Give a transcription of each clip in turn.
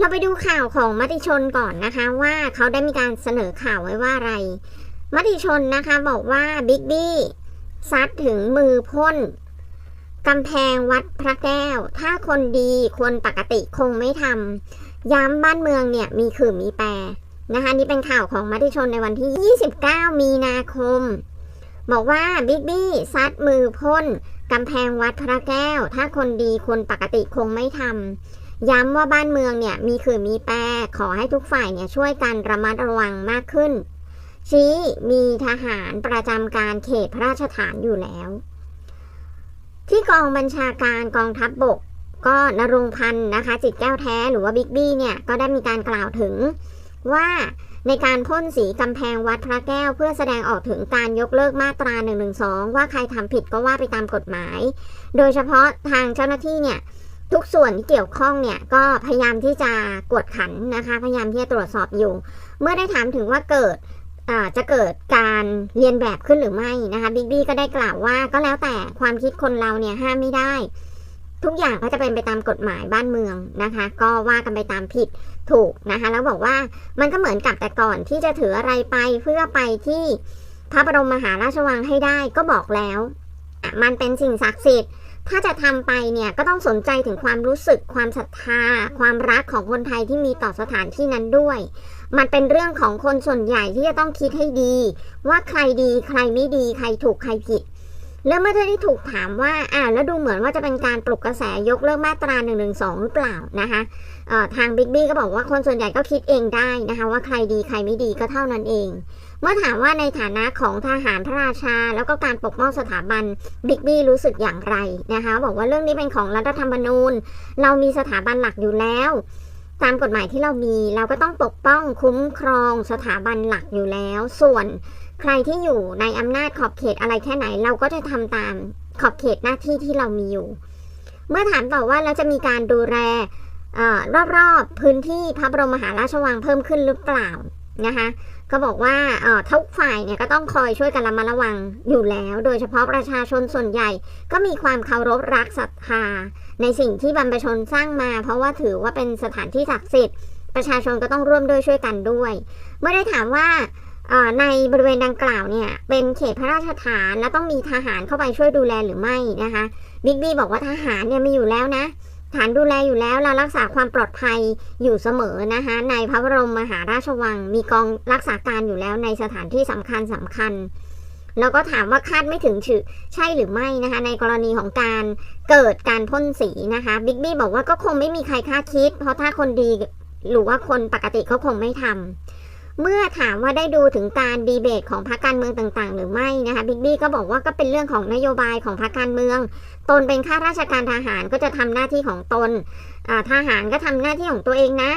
เราไปดูข่าวของมติชนก่อนนะคะว่าเขาได้มีการเสนอข่าวไว้ว่าอะไร มติชนนะคะบอกว่าบิ๊กบี้ซัดถึงมือพ่นกำแพงวัดพระแก้ว ถ้าคนดีคนปกติคงไม่ทำย้ำบ้านเมืองเนี่ยมีขื่อมีแปรนะคะนี่เป็นข่าวของมติชนในวันที่ 29 มีนาคม บอกว่าบิ๊กบี้ซัดมือพ่นกำแพงวัดพระแก้ว ถ้าคนดีคนปกติคงไม่ทำ ย้ำว่าบ้านเมืองเนี่ยมีขื่อมีแปรขอให้ทุกฝ่ายเนี่ยช่วยกันระมัดระวังมากขึ้น ชี้มีทหารประจำการเขตพระราชฐานอยู่แล้ว ที่กองบัญชาการกองทัพบบก ก็นรงพันธ์นะคะ จิตแก้วแท้หรือว่าบิ๊กบี้เนี่ยก็ได้มีการกล่าวถึงว่าในการพ่นสีกำแพงวัดพระแก้ว เพื่อแสดงออกถึงการยกเลิกมาตรา1นึว่าใครทำผิดก็ว่าไปตามกฎหมาย โดยเฉพาะทางเจ้าหน้าที่เนี่ย ทุกส่วนที่เกี่ยวข้องเนี่ยก็พยายามที่จะกวดขันนะคะ พยายามที่จะตรวจสอบอยู่ เมื่อได้ถามถึงว่าเกิดจะเกิดการเรียนแบบขึ้นหรือไม่นะคะบิ๊กบี้ก็ได้กล่าวว่าก็แล้วแต่ความคิดคนเราเนี่ยห้ามไม่ได้ ทุกอย่างก็จะเป็นไปตามกฎหมายบ้านเมืองนะคะ ก็ว่ากันไปตามผิดถูกนะคะ แล้วบอกว่ามันก็เหมือนกับแต่ก่อนที่จะถืออะไรไปเพื่อไปที่พระบรมมหาราชวังให้ได้ก็บอกแล้ว มันเป็นสิ่งศักดิ์สิทธิ์ ถ้าจะทำไปเนี่ยก็ต้องสนใจถึงความรู้สึกความศรัทธา ความรักของคนไทยที่มีต่อสถานที่นั้นด้วย มันเป็นเรื่องของคนส่วนใหญ่ที่จะต้องคิดให้ดี ว่าใครดีใครไม่ดีใครถูกใครผิด แล้วเมื่อได้ถูกถามว่าอ่าแล้วดูเหมือนว่าจะเป็นการปลุกกระแสยกเลิกมาตรา1นึหรือเปล่านะคะทางบิ๊กบี้ก็บอกว่าคนส่วนใหญ่ก็คิดเองได้นะคะว่าใครดีใครไม่ดีก็เท่านั้นเอง เมื่อถามว่าในฐานะของทหารพระราชา แล้วก็การปกป้องสถาบันบิ๊กบี้รู้สึกอย่างไรนะคะบอกว่าเรื่องนี้เป็นของรัฐธรรมนูญ เรามีสถาบันหลักอยู่แล้ว ตามกฎหมายที่เรามีเราก็ต้องปกป้องคุ้มครองสถาบันหลักอยู่แล้ว ส่วนใครที่อยู่ในอำนาจขอบเขตอะไรแค่ไหน เราก็จะทำตามขอบเขตหน้าที่ที่เรามีอยู่ เมื่อถามต่อว่าแล้วจะมีการดูแลอรอบๆพื้นที่พระบรมมหาราชวังเพิ่มขึ้นหรือเปล่านะคะ ก็บอกว่าเอ่อทุกฝ่ายเนี่ยก็ต้องคอยช่วยกันระมัดระวังอยู่แล้ว โดยเฉพาะประชาชนส่วนใหญ่ ก็มีความเคารพรักศรัทธา ในสิ่งที่บรรพชนสร้างมา เพราะว่าถือว่าเป็นสถานที่ศักดิ์สิทธิ์ประชาชนก็ต้องร่วมด้วยช่วยกันด้วย เมื่อได้ถามว่าเอ่อในบริเวณดังกล่าวเนี่ยเป็นเขตพระราชฐานและต้องมีทหารเข้าไปช่วยดูแลหรือไม่นะคะบิ๊กบี้บอกว่าทหารเนี่ยมีอยู่แล้วนะ ฐานดูแลอยู่แล้วเรารักษาความปลอดภัยอยู่เสมอนะคะในพระบรมมหาราชวัง มีกองรักษาการอยู่แล้วในสถานที่สำคัญสำคัญ แล้วก็ถามว่าคาดไม่ถึงชือใช่หรือไม่นะคะในกรณีของการเกิดการพ่นสีนะคะบิ๊กบี้บอกว่าก็คงไม่มีใครคาดคิด เพราะถ้าคนดีหรือว่าคนปกติเขาคงไม่ทำเมื่อถามว่าได้ดูถึงการดีเบตของพรรคการเมืองต่างๆ หรือไม่นะคะบิ๊กบี้ก็บอกว่าก็เป็นเรื่องของนโยบายของพรรคการเมือง ตนเป็นข้าราชการทหารก็จะทำหน้าที่ของตนทหารก็ทำหน้าที่ของตัวเองนะ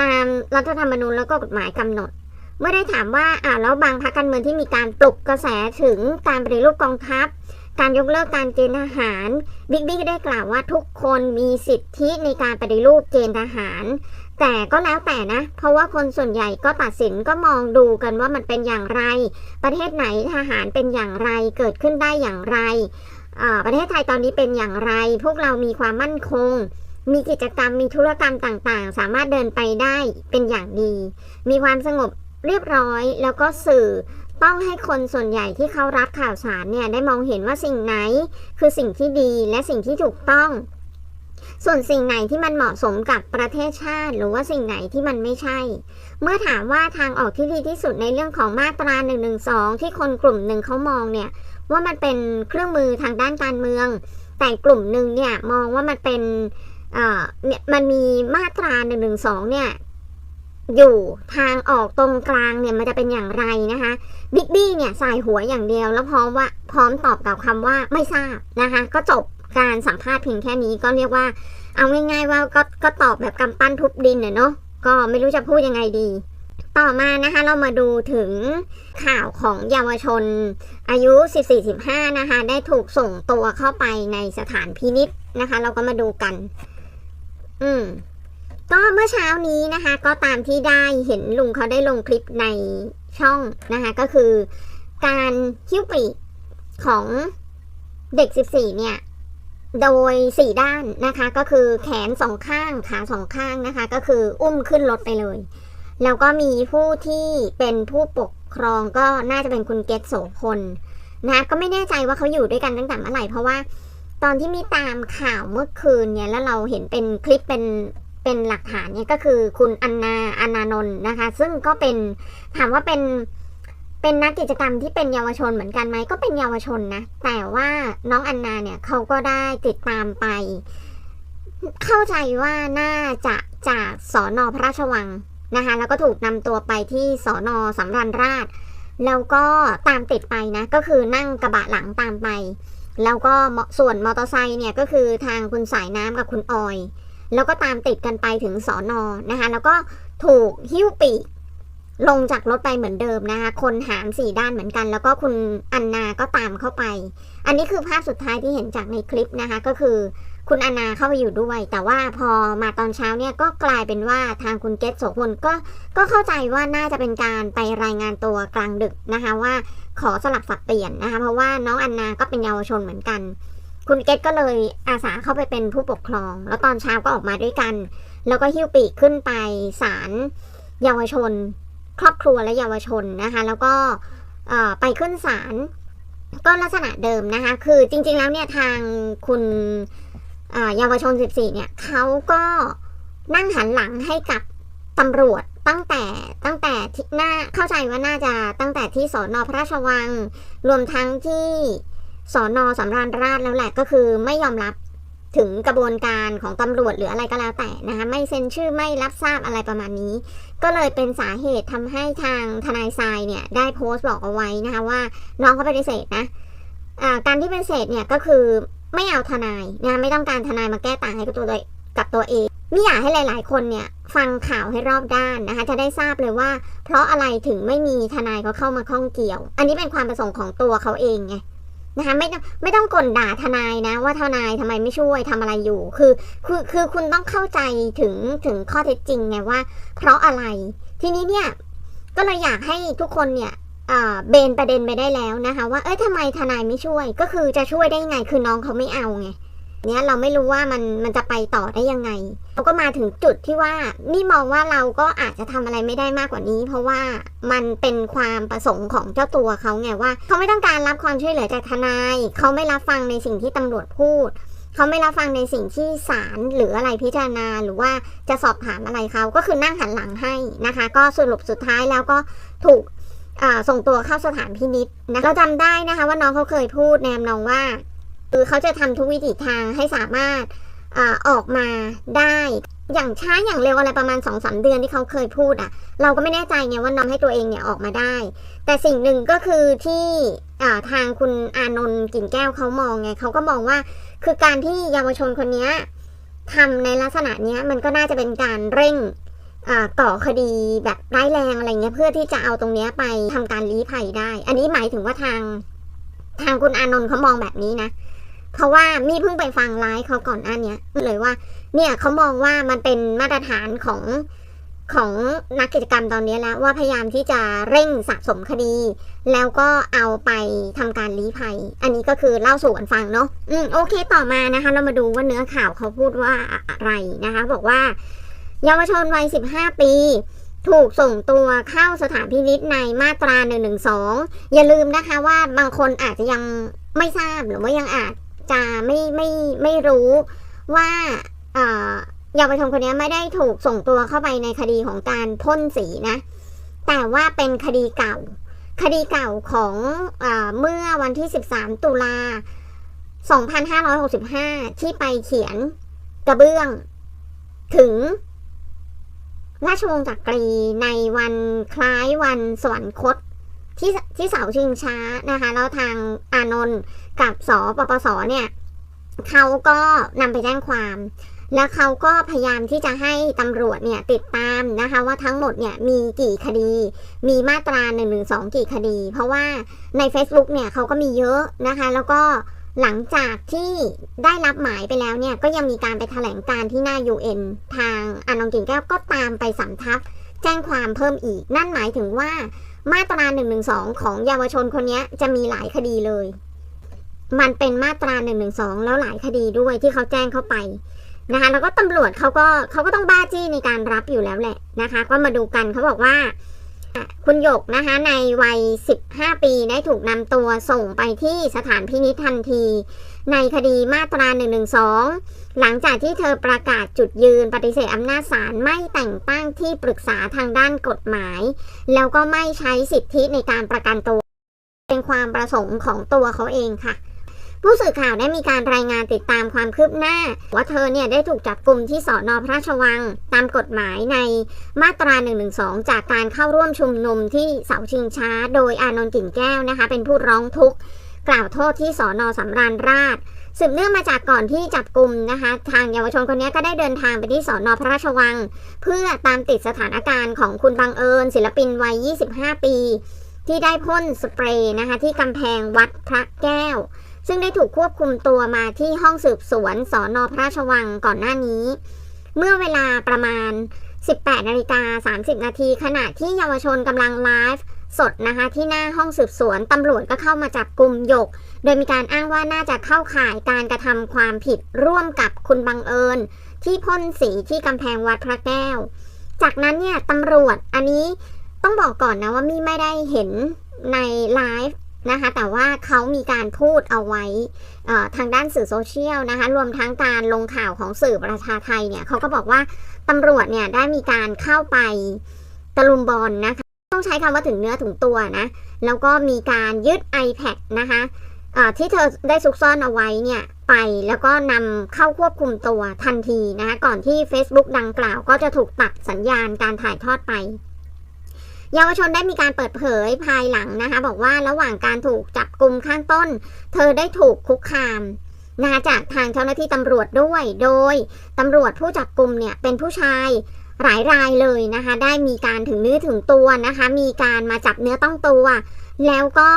ตามรัฐธรรมนูญแล้วก็กฎหมายกำหนด เมื่อได้ถามว่าอ่าแล้วบางพรรคการเมืองที่มีการปลุกกระแสถึงการปฏิรูปกองทัพ การยกเลิกการเกณฑ์ทหาร บิ๊กบี้ก็ได้กล่าวว่าทุกคนมีสิทธิในการปฏิรูปเกณฑ์ทหาร แต่ก็แล้วแต่นะ เพราะว่าคนส่วนใหญ่ก็ตัดสินก็มองดูกันว่ามันเป็นอย่างไร ประเทศไหนทหารเป็นอย่างไรเกิดขึ้นได้อย่างไร ประเทศไทยตอนนี้เป็นอย่างไร พวกเรามีความมั่นคง มีกิจกรรมมีธุรกรรมต่างๆ สามารถเดินไปได้เป็นอย่างดี มีความสงบเรียบร้อย แล้วก็สื่อต้องให้คนส่วนใหญ่ที่เขารับข่าวสารเนี่ยได้มองเห็นว่าสิ่งไหน คือสิ่งที่ดีและสิ่งที่ถูกต้อง ส่วนสิ่งไหนที่มันเหมาะสมกับประเทศชาติ หรือว่าสิ่งไหนที่มันไม่ใช่ เมื่อถามว่าทางออกที่ดีที่สุดในเรื่องของมาตรา1นึที่คนกลุ่มหนึ่งเขามองเนี่ย ว่ามันเป็นเครื่องมือทางด้านการเมือง แต่กลุ่มหนึ่งเนี่ยมองว่ามันเป็นเนี่ยมันมีมาตรา1นึเนี่ยอยู่ทางออกตรงกลางเนี่ยมันจะเป็นอย่างไรนะคะบิ๊กบี้เนี่ยสายหัวอย่างเดียว แล้วพร้อมว่าพร้อมตอบกับคำว่าไม่ทราบนะคะก็จบการสัมภาษณ์เพียงแค่นี้ก็เรียกว่า เอาง่าย ๆ ว่าก็ก็ตอบแบบกำปั้นทุบดินเนาะก็ไม่รู้จะพูดยังไงดี ต่อมานะคะเรามาดูถึงข่าวของเยาวชนอายุ 14-15 นะคะ ได้ถูกส่งตัวเข้าไปในสถานพินิษนะคะ เราก็มาดูกัน อืมก็เมื่อเช้านี้นะคะ ก็ตามที่ได้เห็นลุงเขาได้ลงคลิปในช่องนะคะ ก็คือการคิ้วปีกของเด็ก 14 เนี่ย โดยสี่ด้านนะคะ ก็คือแขนสองข้างขาสองข้างนะคะ ก็คืออุ้มขึ้นรถไปเลย แล้วก็มีผู้ที่เป็นผู้ปกครองก็น่าจะเป็นคุณเกตโสพลนะก็ไม่แน่ใจว่าเขาอยู่ด้วยกันตั้งแต่เมื่อไหร่เพราะว่า ตอนที่มีตามข่าวเมื่อคืนเนี่ยแล้วเราเห็นเป็นคลิปเป็นเป็นหลักฐานเนี่ยก็คือคุณอันนาอันนานนท์นะคะ ซึ่งก็เป็นถามว่าเป็นเป็นนักกิจกรรมที่เป็นเยาวชนเหมือนกันไหมก็เป็นเยาวชนนะ แต่ว่าน้องอันนาเนี่ยเขาก็ได้ติดตามไป เข้าใจว่าน่าจะจากสอนอพระราชวัง นะคะแล้วก็ถูกนำตัวไปที่สอนอสำราญราชแล้วก็ตามติดไปนะ ก็คือนั่งกระบะหลังตามไป แล้วก็ส่วนมอเตอร์ไซค์เนี่ยก็คือทางคุณสายน้ำกับคุณออย แล้วก็ตามติดกันไปถึงสอนอนะคะ แล้วก็ถูกหิ้วปีกลงจากรถไปเหมือนเดิมนะคะ คนหามสี่ด้านเหมือนกัน แล้วก็คุณอันนาก็ตามเข้าไป อันนี้คือภาพสุดท้ายที่เห็นจากในคลิปนะคะ ก็คือ คุณอนาเข้าไปอยู่ด้วย แต่ว่าพอมาตอนเช้าเนี่ยก็กลายเป็นว่าทางคุณเกตโสพลก็ก็เข้าใจว่าน่าจะเป็นการไปรายงานตัวกลางดึกนะคะว่าขอสลับสับเปลี่ยนนะคะเพราะว่าน้องอันนาก็เป็นเยาวชนเหมือนกัน คุณเกตก็เลยอาสาเข้าไปเป็นผู้ปกครอง แล้วตอนเช้าก็ออกมาด้วยกัน แล้วก็หิ้วปีกขึ้นไปศาลเยาวชน ครอบครัวและเยาวชนนะคะ แล้วก็เอ่อไปขึ้นศาลก็ลักษณะเดิมนะคะ คือจริงๆแล้วเนี่ยทางคุณ เออเยาวชน 14 เนี่ยเขาก็นั่งหันหลังให้กับตำรวจตั้งแต่ตั้งแต่ที่หน้าเข้าใจว่าน่าจะตั้งแต่ที่สอนอพระราชวัง รวมทั้งที่สอนอสำราญราชแล้วแหละก็คือไม่ยอมรับถึงกระบวนการของตำรวจหรืออะไรก็แล้วแต่นะคะไม่เซ็นชื่อไม่รับทราบอะไรประมาณนี้ ก็เลยเป็นสาเหตุทำให้ทางทนายทรายเนี่ยได้โพสต์บอกเอาไว้นะคะว่าน้องเขาปฏิเสธนะการที่ปฏิเสธเนี่ยก็คือ ไม่เอาทนายนะไม่ต้องการทนายมาแก้ต่างให้กับตัวกับตัวเองไม่อยากให้หลาย ๆ คนเนี่ยฟังข่าวให้รอบด้านนะคะ จะได้ทราบเลยว่า เพราะอะไรถึงไม่มีทนายเขาเข้ามาข้องเกี่ยว อันนี้เป็นความประสงค์ของตัวเขาเองไงนะคะไม่ต้องไม่ต้องกลด่าทนายนะ ว่าทนายทำไมไม่ช่วยทำอะไรอยู่ คือคือคือคุณต้องเข้าใจถึงถึงข้อเท็จจริงไงว่า เพราะอะไร ทีนี้เนี่ยก็เลยอยากให้ทุกคนเนี่ย เบนประเด็นไปได้แล้วนะคะ ว่าเอ้ยทำไมทนายไม่ช่วย ก็คือจะช่วยได้ยังไงคือน้องเขาไม่เอาไงเนี้ยเราไม่รู้ว่ามันมันจะไปต่อได้ยังไงเราก็มาถึงจุดที่ว่านี่มองว่าเราก็อาจจะทำอะไรไม่ได้มากกว่านี้ เพราะว่ามันเป็นความประสงค์ของเจ้าตัวเขาไงว่า เขาไม่ต้องการรับความช่วยเหลือจากทนาย เขาไม่รับฟังในสิ่งที่ตำรวจพูด เขาไม่รับฟังในสิ่งที่ศาลหรืออะไรพิจารณาหรือว่าจะสอบถามอะไรเขาก็คือนั่งหันหลังให้นะคะ ก็สรุปสุดท้ายแล้วก็ถูก ส่งตัวเข้าสถานพินิษนะเราจำได้นะคะว่าน้องเขาเคยพูดแนมนองว่าคือเขาจะทำทุกวิถีทางให้สามารถอออกมาได้ อย่างช้าอย่างเร็วอะไรประมาณ2อสเดือนที่เขาเคยพูดอะ่ะ เราก็ไม่แน่ใจไงว่าน้องให้ตัวเองเนี่ยออกมาได้ แต่สิ่งหนึ่งก็คือที่ทางคุณอานนท์กิ่งแก้วเขามองไงเขาก็มองว่าคือการที่เยาวชนคนนี้ทำในลักษณะเนี้ยมันก็น่าจะเป็นการเร่ง ก่อคดีแบบร้ายแรงอะไรเงี้ยเพื่อที่จะเอาตรงเนี้ยไปทำการลี้ภัยได้ อันนี้หมายถึงว่าทาง ทางคุณอานนท์เขามองแบบนี้นะเพราะว่ามี่เพิ่งไปฟังไลฟ์เขาก่อนหน้าเนี้ยเลยว่า เนี่ยเขามองว่ามันเป็นมาตรฐานของของนักกิจกรรมตอนนี้แล้วว่าพยายามที่จะเร่งสะสมคดี แล้วก็เอาไปทำการลี้ภัย อันนี้ก็คือเล่าสู่กันฟังเนาะอืมโอเคต่อมานะคะ เรามาดูว่าเนื้อข่าวเขาพูดว่าอะไรนะคะ บอกว่า เยาวชนวัย 15 ปี ถูกส่งตัวเข้าสถานพินิษในมาตรา112 อย่าลืมนะคะว่าบางคนอาจจะยังไม่ทราบหรือว่ายังอาจจะไม่ไม่ไม่รู้ว่าเยาวชนคนนี้ไม่ได้ถูกส่งตัวเข้าไปในคดีของการพ่นสีนะ แต่ว่าเป็นคดีเก่า คดีเก่าของเอเมื่อวันที่ 13 ตุลา 2565 ที่ไปเขียนกระเบื้องถึง ราชวงศ์จักรีในวันคล้ายวันสวรรคตที่ที่เสาชิงช้านะคะ แล้วทางอานนท์กับสปปสเนี่ยเขาก็นำไปแจ้งความ แล้วเขาก็พยายามที่จะให้ตำรวจเนี่ยติดตามนะคะว่าทั้งหมดเนี่ยมีกี่คดี มีมาตรา1นึกี่คดี เพราะว่าใน Facebook เนี่ยเขาก็มีเยอะนะคะ แล้วก็ หลังจากที่ได้รับหมายไปแล้วเนี่ย ก็ยังมีการไปแถลงการที่หน้า UN ทางอานนท์กิ่งแก้วก็ตามไปสำทับ แจ้งความเพิ่มอีก นั่นหมายถึงว่ามาตรา1นึของเยาวชนคนนี้จะมีหลายคดีเลย มันเป็นมาตรา1นึแล้วหลายคดีด้วยที่เขาแจ้งเข้าไปนะคะแล้วก็ตำรวจเขาก็เขาก็ต้องบ้าจี้ในการรับอยู่แล้วแหละนะคะ ก็มาดูกันเขาบอกว่า คุณหยกนะคะในวัย 15 ปีได้ถูกนำตัวส่งไปที่สถานพินิจทันที ในคดีมาตรา 112 หลังจากที่เธอประกาศจุดยืนปฏิเสธอำนาจศาลไม่แต่งตั้งที่ปรึกษาทางด้านกฎหมาย แล้วก็ไม่ใช้สิทธิในการประกันตัว เป็นความประสงค์ของตัวเขาเองค่ะ ผู้สื่อข่าวได้มีการรายงานติดตามความคืบหน้า ว่าเธอเนี่ยได้ถูกจับกลุ่มที่สอนอพระราชวัง ตามกฎหมายในมาตรา 112 จากการเข้าร่วมชุมนุมที่เสาชิงช้า โดยอานนท์กิ่งแก้วนะคะ เป็นผู้ร้องทุกข์กล่าวโทษที่สอนอสำราญราชสืบเนื่องมาจากก่อนที่จับกลุ่มนะคะ ทางเยาวชนคนนี้ก็ได้เดินทางไปที่สอนอพระราชวัง เพื่อตามติดสถานการณ์ของคุณบังเอิญ ศิลปินวัย 25 ปี ที่ได้พ่นสเปรย์นะคะ ที่กำแพงวัดพระแก้ว ซึ่งได้ถูกควบคุมตัวมาที่ห้องสืบสวนสอนอพระราชวังก่อนหน้านี้ เมื่อเวลาประมาณ 18นาฬิกา30 นาทีขณะที่เยาวชนกำลังไลฟ์สดนะคะที่หน้าห้องสืบสวนตำรวจก็เข้ามาจับกลุ่มหยก โดยมีการอ้างว่าน่าจะเข้าข่ายการกระทำความผิดร่วมกับคุณบังเอิญ ที่พ่นสีที่กำแพงวัดพระแก้ว จากนั้นเนี่ยตำรวจอันนี้ต้องบอกก่อนนะว่ามี่ไม่ได้เห็นในไลฟ์ นะคะแต่ว่าเขามีการพูดเอาไว้ทางด้านสื่อโซเชียลนะคะรวมทั้งการลงข่าวของสื่อประชาไทยเนี่ยเขาก็บอกว่าตำรวจเนี่ยได้มีการเข้าไปตะลุมบอลนะคะต้องใช้คำว่าถึงเนื้อถึงตัวนะแล้วก็มีการยึด iPad นะคะที่เธอได้ซุกซ่อนเอาไว้เนี่ยไปแล้วก็นำเข้าควบคุมตัวทันทีนะคะก่อนที่ Facebook ดังกล่าวก็จะถูกตัดสัญญาณการถ่ายทอดไป เยาวชนได้มีการเปิดเผยภายหลังนะคะ บอกว่าระหว่างการถูกจับกลุ่มข้างต้น เธอได้ถูกคุกคามนะคะจากทางเจ้าหน้าที่ตำรวจด้วย โดยตำรวจผู้จับกลุ่มเนี่ยเป็นผู้ชายหลายรายเลยนะคะ ได้มีการถึงเนื้อถึงตัวนะคะ มีการมาจับเนื้อต้องตัว แล้วก็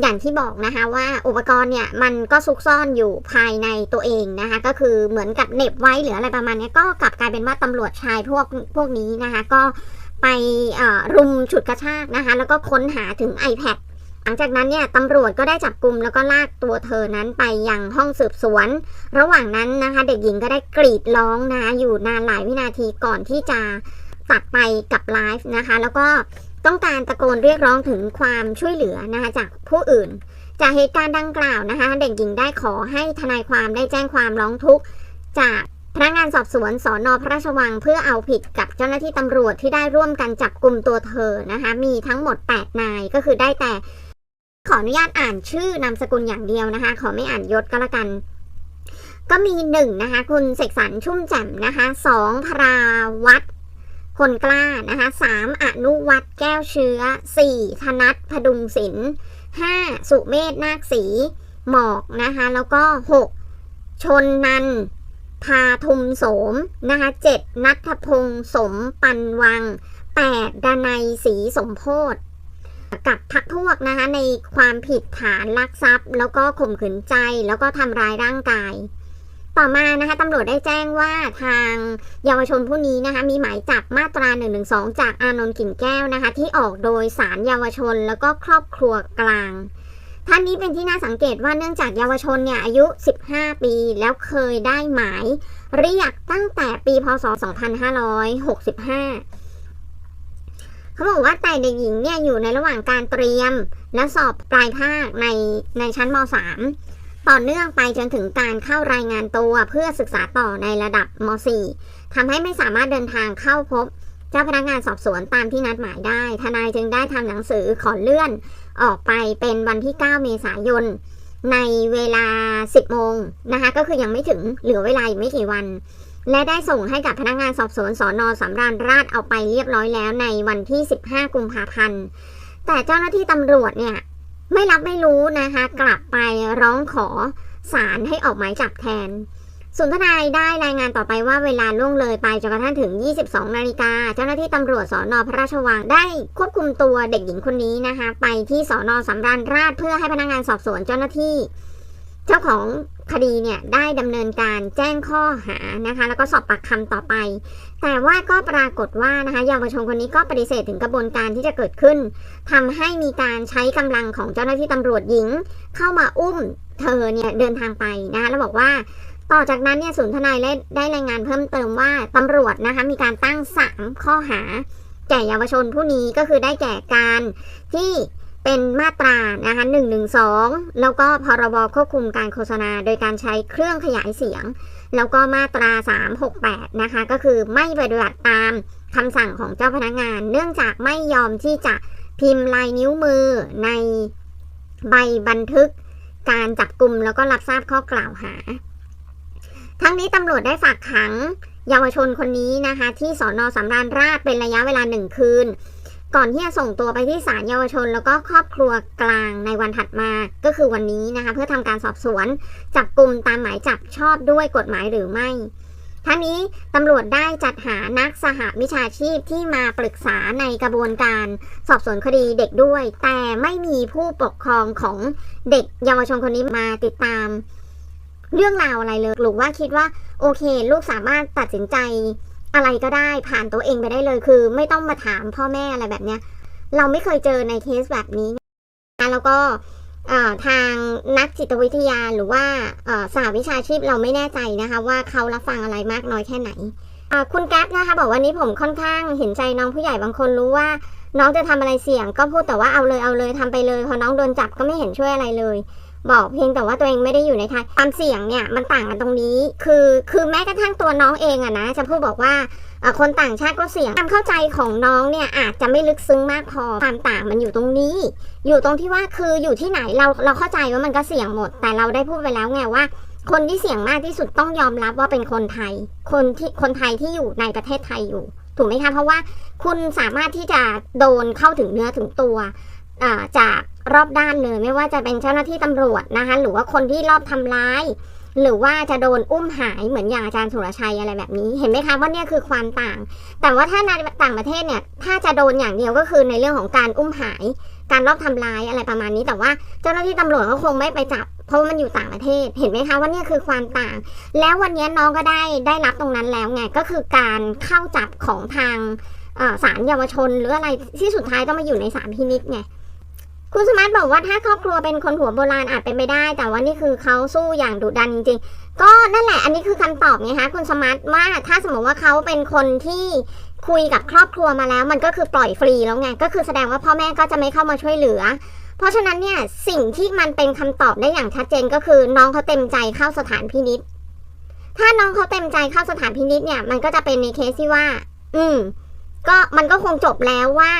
อย่างที่บอกนะคะว่าอุปกรณ์เนี่ยมันก็ซุกซ่อนอยู่ภายในตัวเองนะคะ ก็คือเหมือนกับเน็บไว้หรืออะไรประมาณนี้ก็กลับกลายเป็นว่าตำรวจชายพวกพวกนี้นะคะ ก็ ไปรุมฉุดกระชากนะคะ แล้วก็ค้นหาถึง iPad หลังจากนั้นเนี่ยตำรวจก็ได้จับกลุ่มแล้วก็ลากตัวเธอนั้นไปยังห้องสืบสวน ระหว่างนั้นนะคะ เด็กหญิงก็ได้กรีดร้องนะอยู่นานหลายวินาทีก่อนที่จะตัดไปกับไลฟ์นะคะ แล้วก็ต้องการตะโกนเรียกร้องถึงความช่วยเหลือนะคะจากผู้อื่น จากเหตุการณ์ดังกล่าวนะคะ เด็กหญิงได้ขอให้ทนายความได้แจ้งความร้องทุกข์จาก พนักงานสอบสวนสอนอพระราชวังเพื่อเอาผิดกับเจ้าหน้าที่ตำรวจที่ได้ร่วมกันจับกลุ่มตัวเธอนะคะ มีทั้งหมด 8 นายก็คือได้แต่ ขออนุญาตอ่านชื่อนามสกุลอย่างเดียวนะคะ ขอไม่อ่านยศก็แล้วกัน ก็มีหนึ่งนะคะ คุณเสกสรรชุ่มแจ่มนะคะสองพราวัดคนกล้านะคะสามอนุวัตแก้วเชื้อสี่ธนัทพดุงศิลป์ห้าสุเมธนาคศรีหมอกนะคะ แล้วก็หกชนนัน พาทุมโสมนะคะเจ็ดนัทพงศ์สมปันวังแปดดนัยศรีสมโพธกับพักพวกนะคะในความผิดฐานลักทรัพย์ แล้วก็ข่มขืนใจแล้วก็ทำร้ายร่างกาย ต่อมานะคะตำรวจได้แจ้งว่าทางเยาวชนผู้นี้นะคะมีหมายจับมาตรา1นึจากอานนท์กิ่งแก้วนะคะที่ออกโดยสารเยาวชนแล้วก็ครอบครัวกลาง ท่านนี้เป็นที่น่าสังเกตว่าเนื่องจากเยาวชนเนี่ยอายุ 15 ปี แล้วเคยได้หมายเรียกตั้งแต่ปีพศ 2565เขาบอกว่าแต่เด็กหญิงเนี่ยอยู่ในระหว่างการเตรียม และสอบปลายภาคในในชั้นม .3 ต่อเนื่องไปจนถึงการเข้ารายงานตัวเพื่อศึกษาต่อในระดับม .4 ทำให้ไม่สามารถเดินทางเข้าพบ เจ้าพนักงานสอบสวนตามที่นัดหมายได้ ทนายจึงได้ทำหนังสือขอเลื่อน ออกไปเป็นวันที่ 9 เมษายน ในเวลา 10 โมงนะคะ ก็คือยังไม่ถึงเหลือเวลาอีกไม่กี่วัน และได้ส่งให้กับพนักงานสอบสวนสอนอสำราญราชเอาไปเรียบร้อยแล้วในวันที่ 15 กุมภาพันธ์ แต่เจ้าหน้าที่ตำรวจเนี่ยไม่รับไม่รู้นะคะ กลับไปร้องขอศาลให้ออกหมายจับแทน ส่วนทนายได้รายงานต่อไปว่าเวลาล่วงเลยไปจนกระทั่งถึง 22 นาฬิกา เจ้าหน้าที่ตำรวจสอนอพระราชวังได้ควบคุมตัวเด็กหญิงคนนี้นะคะ ไปที่สอนอสำราญราชเพื่อให้พนักงานสอบสวนเจ้าหน้าที่ เจ้าของคดีเนี่ยได้ดำเนินการแจ้งข้อหานะคะ แล้วก็สอบปากคำต่อไป แต่ว่าก็ปรากฏว่านะคะเยาวชนคนนี้ก็ปฏิเสธถึงกระบวนการที่จะเกิดขึ้นทำให้มีการใช้กำลังของเจ้าหน้าที่ตำรวจหญิง เข้ามาอุ้มเธอเนี่ยเดินทางไปนะคะแล้วบอกว่า ต่อจากนั้นเนี่ยศูนย์ทนายได้รายงานเพิ่มเติมว่าตำรวจนะคะมีการตั้งสามข้อหา แก่เยาวชนผู้นี้ก็คือได้แก่การที่เป็นมาตรานะคะ1นึแล้วก็พรบควบคุมการโฆษณา โดยการใช้เครื่องขยายเสียง แล้วก็มาตรา 368 นะคะ ก็คือไม่ปฏิบัติตามคำสั่งของเจ้าพนักงาน เนื่องจากไม่ยอมที่จะพิมพ์ลายนิ้วมือในใบบันทึก การจับกลุ่มแล้วก็รับทราบข้อกล่าวหา ทั้งนี้ตำรวจได้ฝากขังเยาวชนคนนี้นะคะ ที่สอนอสำราญราชเป็นระยะเวลาหนึ่งคืน ก่อนที่จะส่งตัวไปที่ศาลเยาวชน แล้วก็ครอบครัวกลางในวันถัดมาก็คือวันนี้นะคะ เพื่อทำการสอบสวน จับกลุ่มตามหมายจับชอบด้วยกฎหมายหรือไม่ทั้งนี้ตำรวจได้จัดหานักสหวิชาชีพที่มาปรึกษาในกระบวนการ สอบสวนคดีเด็กด้วย แต่ไม่มีผู้ปกครองของเด็กเยาวชนคนนี้มาติดตาม เรื่องราวอะไรเลยหรือว่าคิดว่าโอเค ลูกสามารถตัดสินใจอะไรก็ได้ผ่านตัวเองไปได้เลยคือ ไม่ต้องมาถามพ่อแม่อะไรแบบเนี้ย เราไม่เคยเจอในเคสแบบนี้นะแล้วก็ทางนักจิตวิทยาหรือว่าสหวิชาชีพเราไม่แน่ใจนะคะ ว่าเขารับฟังอะไรมากน้อยแค่ไหนคุณแก๊ปนะคะบอกว่านี้ผมค่อนข้างเห็นใจน้องผู้ใหญ่บางคนรู้ว่า น้องจะทำอะไรเสี่ยง ก็พูดแต่ว่าเอาเลยเอาเลยทำไปเลยพอน้องโดนจับก็ไม่เห็นช่วยอะไรเลย บอกเพียงแต่ว่าตัวเองไม่ได้อยู่ในไทยความเสี่ยงเนี่ยมันต่างกันตรงนี้ คือคือแม้กระทั่งตัวน้องเองอะนะจะพูดบอกว่าคนต่างชาติก็เสี่ยงความเข้าใจของน้องเนี่ยอาจจะไม่ลึกซึ้งมากพอความต่างมันอยู่ตรงนี้ อยู่ตรงที่ว่าคืออยู่ที่ไหนเราเราเข้าใจว่ามันก็เสี่ยงหมด แต่เราได้พูดไปแล้วไงว่าคนที่เสี่ยงมากที่สุดต้องยอมรับว่าเป็นคนไทย คนที่คนไทยที่อยู่ในประเทศไทยอยู่ ถูกไหมคะ เพราะว่าคุณสามารถที่จะโดนเข้าถึงเนื้อถึงตัวจาก รอบด้านเลย ไม่ว่าจะเป็นเจ้าหน้าที่ตำรวจนะคะ หรือว่าคนที่รอบทำร้าย หรือว่าจะโดนอุ้มหายเหมือนอย่างอาจารย์สุรชัยอะไรแบบนี้ เห็นไหมคะว่าเนี่ยคือความต่าง แต่ว่าถ้าในต่างประเทศเนี่ย ถ้าจะโดนอย่างเดียวก็คือในเรื่องของการอุ้มหาย การรอบทำร้ายอะไรประมาณนี้ แต่ว่าเจ้าหน้าที่ตำรวจก็คงไม่ไปจับ เพราะว่ามันอยู่ต่างประเทศ เห็นไหมคะว่าเนี่ยคือความต่าง แล้ววันนี้น้องก็ได้ได้รับตรงนั้นแล้วไง ก็คือการเข้าจับของทางเอ่อศาลเยาวชนหรืออะไรที่สุดท้ายต้องมาอยู่ในศาลพินิจไง คุณสมาร์ทบอกว่าถ้าครอบครัวเป็นคนหัวโบราณอาจเป็นไปได้ แต่ว่านี่คือเขาสู้อย่างดุดันจริง ๆ ก็นั่นแหละอันนี้คือคำตอบไงคะคุณสมาร์ทว่าถ้าสมมติว่าเขาเป็นคนที่คุยกับครอบครัวมาแล้ว มันก็คือปล่อยฟรีแล้วไงก็คือแสดงว่าพ่อแม่ก็จะไม่เข้ามาช่วยเหลือ เพราะฉะนั้นเนี่ยสิ่งที่มันเป็นคำตอบได้อย่างชัดเจนก็คือน้องเขาเต็มใจเข้าสถานพินิษถ้าน้องเขาเต็มใจเข้าสถานพินิษเนี่ยมันก็จะเป็นในเคสที่ว่า อืม ก็มันก็คงจบแล้วว่า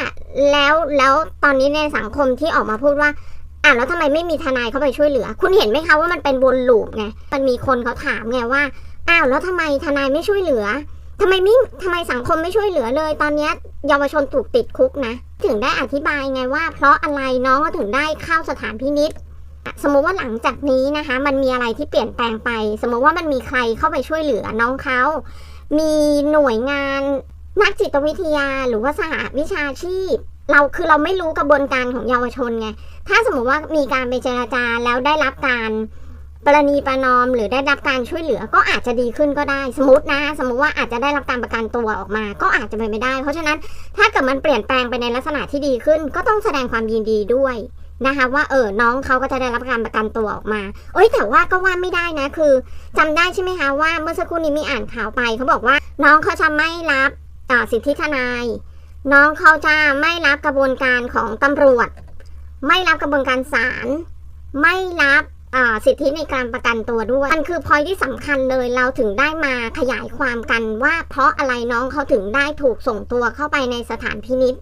แล้วแล้วตอนนี้ในสังคมที่ออกมาพูดว่าอะแล้วทำไมไม่มีทนายเข้าไปช่วยเหลือ คุณเห็นไหมคะว่ามันเป็นวนลูปไงมันมีคนเขาถามไงว่าอ้าวแล้วทำไมทนายไม่ช่วยเหลือทำไมไม่ทำไมสังคมไม่ช่วยเหลือเลย ตอนนี้เยาวชนถูกติดคุกนะ ถึงได้อธิบายไงว่า เพราะอะไรน้องก็ถึงได้เข้าสถานพินิษสมมุติว่าหลังจากนี้นะคะ มันมีอะไรที่เปลี่ยนแปลงไป สมมุติว่ามันมีใครเข้าไปช่วยเหลือน้องเขา มีหน่วยงาน นักจิตวิทยาหรือว่าสหวิชาชีพ เราคือเราไม่รู้กระบวนการของเยาวชนไงถ้าสมมติว่ามีการไปเจราจาแล้วได้รับการประนีประนอมหรือได้รับการช่วยเหลือก็อาจจะดีขึ้นก็ได้ สมมตินะ สมมติว่าอาจจะได้รับการประกันตัวออกมา ก็อาจจะเป็นไปได้ เพราะฉะนั้นถ้าเกิดมันเปลี่ยนแปลงไปในลักษณะที่ดีขึ้น ก็ต้องแสดงความยินดีด้วยนะคะว่าเออน้องเขาก็จะได้รับการประกันตัวออกมาเอ้ยแต่ว่าก็ว่าไม่ได้นะคือจำได้ใช่ไหมคะว่าเมื่อสักครู่นี้มีอ่านข่าวไปเขาบอกว่า น้องเขาจะไม่รับ อ่าสิทธิทนาย น้องเขาจะไม่รับกระบวนการของตำรวจ ไม่รับกระบวนการศาลไม่รับสิทธิในการประกันตัวด้วย มันคือพอยที่สำคัญเลยเราถึงได้มาขยายความกันว่าเพราะอะไรน้องเขาถึงได้ถูกส่งตัวเข้าไปในสถานพินิษ